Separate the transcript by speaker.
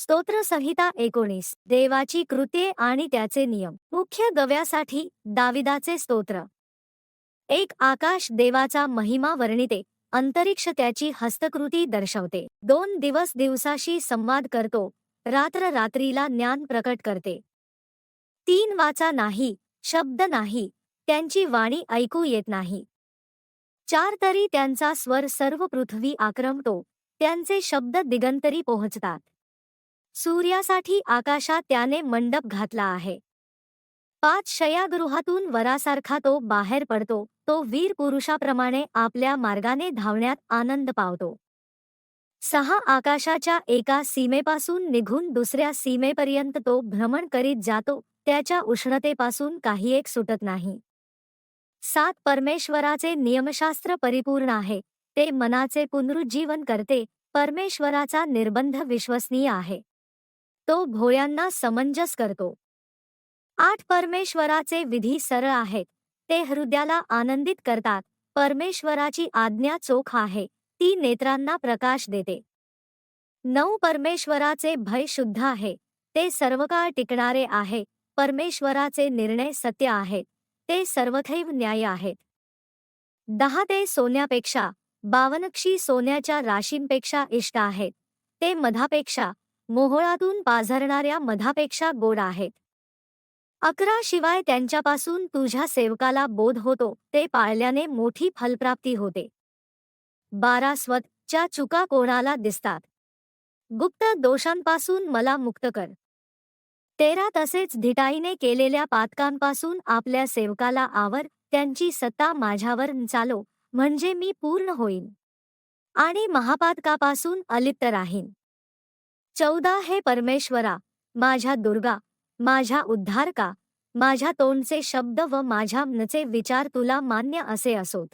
Speaker 1: स्तोत्र संहिता एकोणीस. देवाची कृत्ये आणि त्याचे नियम. मुख्य गव्यासाठी दाविदाचे स्तोत्र. एक आकाश देवाचा महिमा वर्णिते. अंतरिक्ष त्याची हस्तकृती दर्शवते. दोन दिवस दिवसाशी संवाद करतो. रात्र रात्रीला ज्ञान प्रकट करते. तीन वाचा नाही शब्द नाही त्यांची वाणी ऐकू येत नाही. चार तरी त्यांचा स्वर सर्व पृथ्वी आक्रमतो. त्यांचे शब्द दिगंतरी पोहोचतात. सूर्यासाठी आकाशात त्याने मंडप घातला आहे. पाच शयागृहातून वरासारखा तो बाहेर पडतो तो वीर पुरुषाप्रमाणे आपल्या मार्गाने धावण्यात आनंद पावतो. सहा आकाशाच्या एका सीमेपासून निघून दुसऱ्या सीमेपर्यंत तो भ्रमण करीत जातो त्याच्या उष्णतेपासून काही एक सुटत नाही. सात परमेश्वराचे नियमशास्त्र परिपूर्ण आहे ते मनाचे पुनरुज्जीवन करते परमेश्वराचा निर्बंध विश्वसनीय आहे. तो भोळ्यांना समंजस करतो. आठ परमेश्वराचे विधी सरळ आहेत. ते हृदयाला आनंदित करतात. परमेश्वराची आज्ञा चोख आहे. ती नेत्रांना प्रकाश देते. नऊ परमेश्वराचे भय शुद्ध आहे. ते सर्वकाळ टिकणारे आहे. परमेश्वराचे निर्णय सत्य आहेत. ते सर्वथैव न्याय आहेत. दहा ते सोन्यापेक्षा बावनक्षी सोन्याच्या राशींपेक्षा इष्ट आहेत. ते मधापेक्षा मोहोळातून पाझरणाऱ्या मधापेक्षा गोड आहेत. अकरा शिवाय त्यांच्यापासून तुझ्या सेवकाला बोध होतो ते पाळल्याने मोठी फलप्राप्ती होते. बारा स्वतच्या चुका कोणाला दिसतात? गुप्त दोषांपासून मला मुक्त कर. तेरा तसेच धिटाईने केलेल्या पातकांपासून आपल्या सेवकाला आवर त्यांची सत्ता माझ्यावर चालो म्हणजे मी पूर्ण होईन. आणि महापातकापासून अलिप्त राहीन. चौदा हे परमेश्वरा माझ्या दुर्गा माझ्या उद्धारका माझ्या तोंडचे शब्द व माझ्या मनचे विचार तुला मान्य असे असोत.